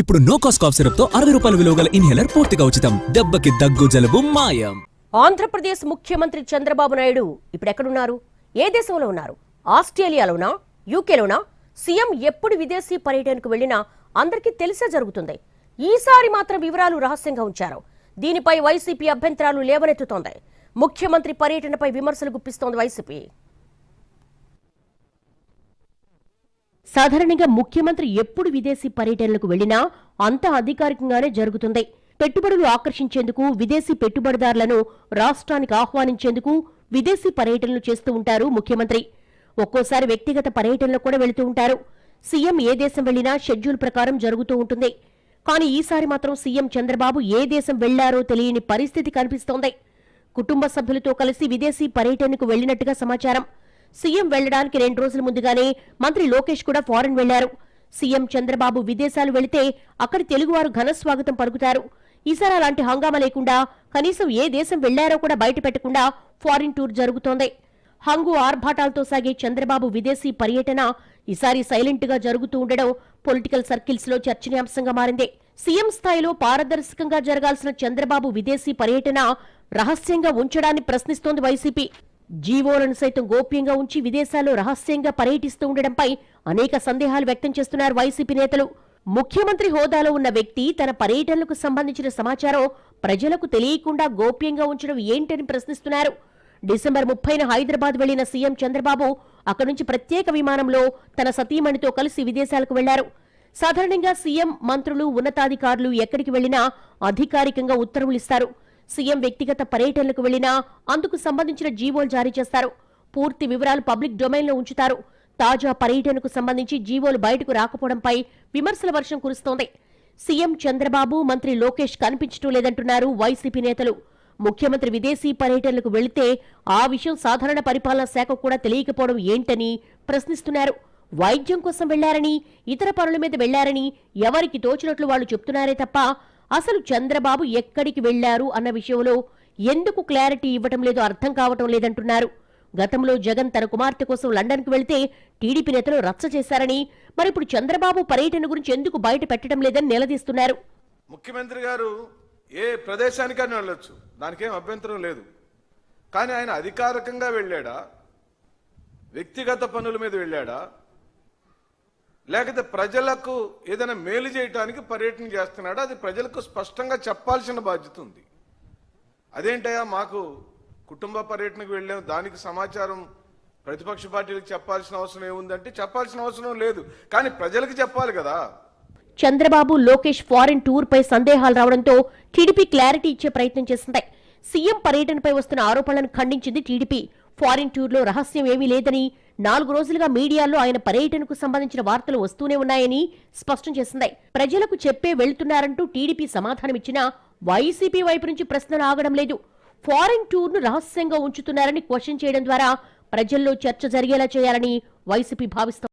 ఇప్పుడు no cost cough సిరప్తో అరవై రూపాయల విలువ గల ఇన్హేలర్ పూర్తిగా ఉచితం. దెబ్బకి దగ్గు జలుబు మాయం. ఆంధ్రప్రదేశ్ ముఖ్యమంత్రి చంద్రబాబు నాయుడు ఇప్పుడు ఎక్కడున్నారు? ఏ దేశంలో ఉన్నారు? ఆస్ట్రేలియాలోనా? యూకేలోనా? సీఎం ఎప్పుడు విదేశీ పర్యటనకు వెళ్ళినా అందరికీ తెలిసే జరుగుతుంది. ఈసారి మాత్రం వివరాలు రహస్యంగా ఉంచారు. దీనిపై వైసీపీ అభ్యంతరాలు లేవనెత్తుతోంది. ముఖ్యమంత్రి పర్యటనపై విమర్శలు గుప్పిస్తోంది వైసీపీ. సాధారణంగా ముఖ్యమంత్రి ఎప్పుడు విదేశీ పర్యటనలకు వెళ్ళినా అంతా అధికారికంగానే జరుగుతుంది. పెట్టుబడులు ఆకర్షించేందుకు విదేశీ పెట్టుబడిదారులను రాష్ట్రానికి ఆహ్వానించేందుకు విదేశీ పర్యటనలు చేస్తూ ఉంటారు ముఖ్యమంత్రి. ఒక్కోసారి వ్యక్తిగత పర్యటనలు కూడా వెళుతూ ఉంటారు. సీఎం ఏ దేశం వెళ్ళినా షెడ్యూల్ ప్రకారం జరుగుతూ ఉంటుంది. కానీ ఈసారి మాత్రం సీఎం చంద్రబాబు ఏ దేశం వెళ్ళారో తెలియని పరిస్థితి కనిపిస్తోంది. కుటుంబ సభ్యులతో కలిసి విదేశీ పర్యటనకు వెళ్ళినట్టుగా సమాచారం. సీఎం వెళ్ళడానికి రెండు రోజుల ముందుగానే మంత్రి లోకేష్ కూడా ఫారెన్ వెళ్ళారు. సీఎం చంద్రబాబు విదేశాలు వెళితే అక్కడి తెలుగువారు ఘన స్వాగతం పలుకుతారు. ఈసారి అలాంటి హంగామా లేకుండా కనీసం ఏ దేశం వెళ్ళారో కూడా బయటపెట్టకుండా ఫారిన్ టూర్ జరుగుతోంది. హంగు ఆర్భాటాలతో సాగే చంద్రబాబు విదేశీ పర్యటన ఈసారి సైలెంట్గా జరుగుతూ ఉండడం పొలిటికల్ సర్కిల్స్లో చర్చనీయాంశంగా మారింది. సీఎం స్థాయిలో పారదర్శకంగా జరగాల్సిన చంద్రబాబు విదేశీ పర్యటన రహస్యంగా ఉంచడాన్ని ప్రశ్నిస్తోంది వైసీపీ. జీవోలను సైతం గోప్యంగా ఉంచి విదేశాల్లో రహస్యంగా పర్యటిస్తూ ఉండడంపై అనేక సందేహాలు వ్యక్తం చేస్తున్నారు వైసీపీ నేతలు. ముఖ్యమంత్రి హోదాలో ఉన్న వ్యక్తి తన పర్యటనలకు సంబంధించిన సమాచారం ప్రజలకు తెలియకుండా గోప్యంగా ఉంచడం ఏంటని ప్రశ్నిస్తున్నారు. డిసెంబర్ ముప్పైన హైదరాబాద్ వెళ్ళిన సీఎం చంద్రబాబు అక్కడి నుంచి ప్రత్యేక విమానంలో తన సతీమణితో కలిసి విదేశాలకు వెళ్ళారు. సాధారణంగా సీఎం మంత్రులు ఉన్నతాధికారులు ఎక్కడికి వెళ్ళినా అధికారికంగా ఉత్తర్వులు ఇస్తారు. సీఎం వ్యక్తిగత పర్యటనలకు వెళ్ళినా అందుకు సంబంధించిన జీవోలు జారీ చేస్తారు. పూర్తి వివరాలు పబ్లిక్ డొమైన్లో ఉంచుతారు. తాజా పర్యటనకు సంబంధించి జీవోలు బయటకు రాకపోవడంపై విమర్శల వర్షం కురుస్తోంది. సీఎం చంద్రబాబు మంత్రి లోకేష్ కనిపించడం లేదంటున్నారు వైసీపీ నేతలు. ముఖ్యమంత్రి విదేశీ పర్యటనలకు వెళితే ఆ విషయం సాధారణ పరిపాలనా శాఖ కూడా తెలియకపోవడం ఏంటని ప్రశ్నిస్తున్నారు. వైద్యం కోసం వెళ్ళారని ఇతర పనుల మీద వెళ్ళారని ఎవరికి తోచినట్లు వాళ్ళు చెప్తున్నారే తప్ప అసలు చంద్రబాబు ఎక్కడికి వెళ్ళారు అన్న విషయంలో ఎందుకు క్లారిటీ ఇవ్వటం లేదో అర్థం కావటం లేదంటున్నారు. గతంలో జగన్ తన కుమార్తె కోసం లండన్కు వెళితే టీడీపీ నేతలు రచ్చ చేశారని మరిప్పుడు చంద్రబాబు పర్యటన గురించి ఎందుకు బయట పెట్టడం లేదని నిలదీస్తున్నారు. ముఖ్యమంత్రి గారు ఏ ప్రదేశానికైనా వెళ్ళొచ్చు దానికేం అభ్యంతరం లేదు. కానీ ఆయన అధికారికంగా వెళ్ళాడా? వ్యక్తిగత పనుల మీద వెళ్ళాడా? లేకపోతే ప్రజలకు ఏదైనా మేలు చేయటానికి పర్యటన చేస్తున్నాడు. అది ప్రజలకు స్పష్టంగా చెప్పాల్సిన బాధ్యత ఉంది. అదేంటయ్యా మాకు కుటుంబ పర్యటనకు వెళ్ళాం. దానికి సమాచారం ప్రతిపక్ష పార్టీలకు చెప్పాల్సిన అవసరం ఏముందంటే చెప్పాల్సిన అవసరం లేదు. కానీ ప్రజలకు చెప్పాలి కదా. చంద్రబాబు లోకేష్ ఫారిన్ టూర్ పై సందేహాలు రావడంతో టీడీపీ క్లారిటీ ఇచ్చే ప్రయత్నం చేసింది సీఎం పర్యటనపై వస్తున్న ఆరోపణలను ఖండించింది టీడీపీ. ఫారిన్ టూర్లో రహస్యం ఏమీ లేదని నాలుగు రోజులుగా మీడియాలో ఆయన పర్యటనకు సంబంధించిన వార్తలు వస్తూనే ఉన్నాయని స్పష్టం చేసింది. ప్రజలకు చెప్పే వెళ్తున్నారంటూ టీడీపీ సమాధానమిచ్చినా వైసీపీ వైపు నుంచి ప్రశ్నలు ఆగడం లేదు. ఫారెన్ టూర్ను రహస్యంగా ఉంచుతున్నారని క్వశ్చన్ చేయడం ద్వారా ప్రజల్లో చర్చ జరిగేలా చేయాలని వైసీపీ భావిస్తోంది